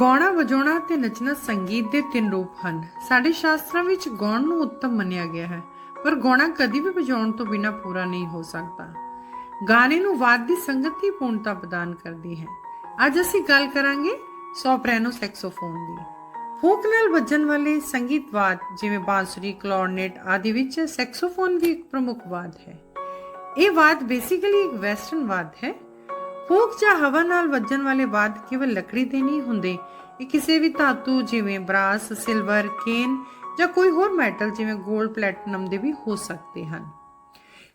ਗਾਉਣਾ, ਵਜਾਉਣਾ ਤੇ ਨੱਚਣਾ ਸੰਗੀਤ ਦੇ ਤਿੰਨ ਰੂਪ ਹਨ। ਸਾਡੇ ਸ਼ਾਸਤਰਾਂ ਵਿੱਚ ਗਾਉਣ ਨੂੰ ਉੱਤਮ ਮੰਨਿਆ ਗਿਆ ਹੈ, ਪਰ ਗਾਉਣਾ ਕਦੀ ਵੀ ਵਜਾਉਣ ਤੋਂ ਬਿਨਾਂ ਪੂਰਾ ਨਹੀਂ ਹੋ ਸਕਦਾ। ਗਾਣੇ ਨੂੰ ਵਾਦ ਦੀ ਸੰਗਤ ਪੂਰਨਤਾ ਪ੍ਰਦਾਨ ਕਰਦੀ ਹੈ। ਅੱਜ ਅਸੀਂ ਗੱਲ ਕਰਾਂਗੇ ਸੋਪ੍ਰੈਨੋ ਸੈਕਸੋਫੋਨ ਦੀ। ਫੋਕ ਨਾਲ ਵੱਜਣ ਵਾਲੇ ਸੰਗੀਤ ਵਾਦ, ਜਿਵੇਂ ਬਾਂਸੁਰੀ, ਕਲੌਰਨੇਟ ਆਦਿ ਵਿੱਚ ਸੈਕਸੋਫੋਨ ਵੀ ਇੱਕ ਪ੍ਰਮੁੱਖ ਵਾਦ ਹੈ। ਇਹ ਵਾਦ ਬੇਸਿਕਲੀ ਇੱਕ ਵੈਸਟਰਨ ਵਾਦ ਹੈ ਫੂਕ ਜਾਂ ਹਵਾ ਨਾਲ ਵੱਜਣ ਵਾਲੇ ਵਾਦ ਕੇਵਲ ਲੱਕੜੀ ਦੇ ਨਹੀਂ ਹੁੰਦੇ। ਇਹ ਕਿਸੇ ਵੀ ਧਾਤੂ ਜਿਵੇਂ ਬ੍ਰਾਸ, ਸਿਲਵਰ, ਕੇਨ ਜਾਂ ਕੋਈ ਹੋਰ ਮੈਟਲ ਜਿਵੇਂ 골ਡ ਪਲੈਟੀਨਮ ਦੇ ਵੀ ਹੋ ਸਕਦੇ ਹਨ।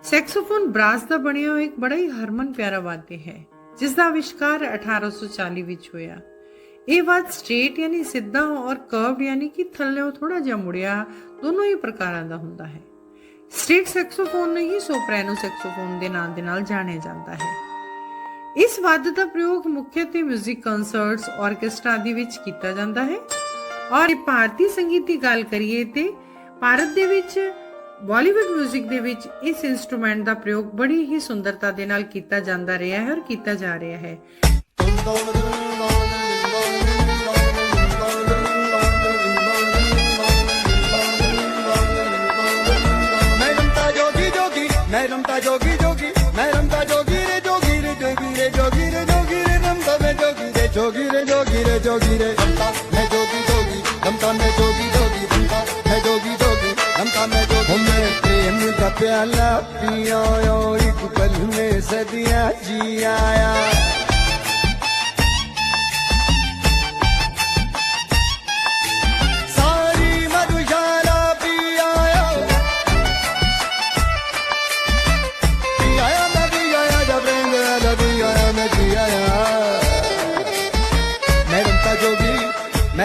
ਸੈਕਸੋਫੋਨ ਬ੍ਰਾਸ ਦਾ ਬਣਿਆ ਇੱਕ ਬੜਾ ਹੀ ਹਰਮਨ ਪਿਆਰਾ ਵਾਦ ਹੈ, ਜਿਸ ਦਾ ਆਵਿਸ਼ਕਾਰ 1840 ਵਿੱਚ ਹੋਇਆ। ਇਹ ਵਾਦ ਸਟ੍ਰੇਟ ਯਾਨੀ ਸਿੱਧਾ ਔਰ ਕਰਵਡ ਯਾਨੀ ਕਿ ਥੱਲੇੋਂ ਥੋੜਾ ਜਿਹਾ ਮੁੜਿਆ, ਦੋਨੋਂ ਹੀ ਪ੍ਰਕਾਰਾਂ ਦਾ ਹੁੰਦਾ ਹੈ। ਸਟ੍ਰੇਟ ਸੈਕਸੋਫੋਨ ਨਹੀਂ ਸੋਪ੍ਰਾਨੋ ਸੈਕਸੋਫੋਨ ਦੇ ਨਾਮ ਦੇ ਨਾਲ ਜਾਣਿਆ ਜਾਂਦਾ ਹੈ। ਇਸ ਵਾਦ ਦਾ ਪ੍ਰਯੋਗ ਮੁੱਖ ਤੇ 뮤직 ਕਨਸਰਟਸ ਆਰਕੈਸਟਰਾ ਆਦਿ ਵਿੱਚ ਕੀਤਾ ਜਾਂਦਾ ਹੈ। ਔਰ ਭਾਰਤੀ ਸੰਗੀਤ ਦੀ ਗੱਲ ਕਰੀਏ ਤੇ ਭਾਰਤ ਦੇ ਵਿੱਚ ਬਾਲੀਵੁੱਡ 뮤직 ਦੇ ਵਿੱਚ ਇਸ ਇਨਸਟਰੂਮੈਂਟ ਦਾ ਪ੍ਰਯੋਗ ਬੜੀ ਹੀ ਸੁੰਦਰਤਾ ਦੇ ਨਾਲ ਕੀਤਾ ਜਾਂਦਾ ਰਿਹਾ ਹੈ ਔਰ ਕੀਤਾ ਜਾ ਰਿਹਾ ਹੈ। ਮੈਂ ਰਮਤਾ ਜੋਗੀ ਜੋਗੀ, ਮੈਂ ਰਮਤਾ ਜੋਗੀ ਰੇ ਜੋਗੀ। जोगीरे जोगीरे जोगीरे नमता मैं जोगीरे जोगीरे जोगीरे जोगीरे नमता मैं जोगी जोगी नमता मैं जोगी जोगी नमता मैं जोगी जोगी नमता मैं जोगी मैं प्रेम का प्याला पिया एक पल में सदियां जी आया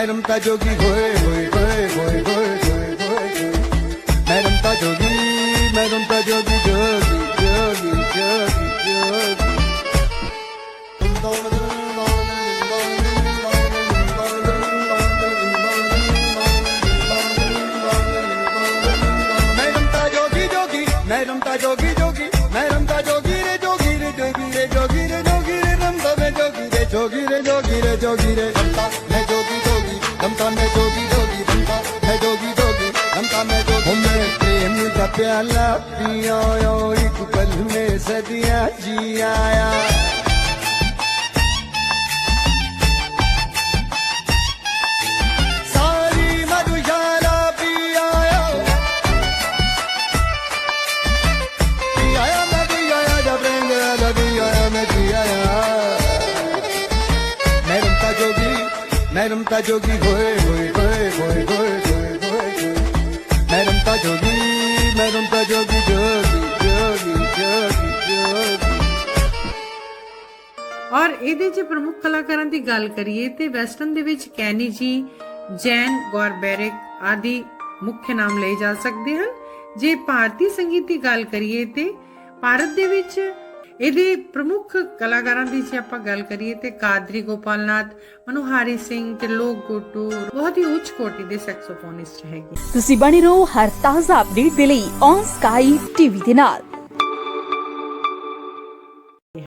મેં રમતા જોગી ગોય ગોય ગોય ગોય ગોય ગોય ગોય મેં રમતા જોગી મેં રમતા જોગી જોગી જોગી જોગી જોગી તુમ તો મધુર मैं रमता जोगी जोगी मैं रमता जोगी रे जोगी रे जोगी रे जोगी रे जोगी रे रमता मैं जोगी रे जोगी रे जोगी रे जोगी रे रमता मैं जोगी जोगी रमता मैं जोगी जोगी रमता मैं जोगी मैं प्रेम का प्याला पिया और एक पल में सदियां जी आया ਮੈਂ ਰਮਤਾ ਜੋਗੀ ਹੋਏ ਹੋਏ ਹੋਏ ਹੋਏ ਹੋਏ ਹੋਏ ਹੋਏ ਜੋਗੀ ਮੈਂ ਰਮਤਾ ਜੋਗੀ ਜੋਗੀ ਜੋਗੀ ਜੋਗੀ। ਔਰ ਇਹਦੇ ਚ ਪ੍ਰਮੁੱਖ ਕਲਾਕਾਰਾਂ ਦੀ ਗੱਲ ਕਰੀਏ ਤੇ ਵੈਸਟਰਨ ਦੇ ਵਿੱਚ ਕੈਨੀ ਜੀ, ਜੈਨ, ਗੌਰਬੈਰਿਕ ਆਦਿ ਮੁੱਖ ਨਾਮ ਲਏ ਜਾ ਸਕਦੇ ਹਨ। ਜੇ ਭਾਰਤੀ ਸੰਗੀਤ ਦੀ ਗੱਲ ਕਰੀਏ ਤੇ ਭਾਰਤ ਦੇ ਵਿੱਚ ਇਹਦੇ ਪ੍ਰਮੁੱਖ ਕਲਾਕਾਰਾਂ ਦੀ ਜੇ ਆਪਾਂ ਗੱਲ ਕਰੀਏ ਤੇ ਕਾਦਰੀ ਗੋਪਾਲਨਾਥ ਮਨੋਹਾਰੀ ਸਿੰਘ ਤੇ ਲੋਕ ਗੁੱਟੂ, ਬਹੁਤ ਹੀ ਉੱਚ ਕੋਟੀ ਦੇ ਸੈਕਸੋਫੋਨਿਸਟ ਹੈਗੇ। ਤੁਸੀਂ ਬਣੇ ਰਹੋ ਹਰ ਤਾਜ਼ਾ ਅਪਡੇਟ ਦੇ ਲਈ ਔਨ ਸਕਾਈ ਟੀਵੀ ਦੇ ਨਾਲ।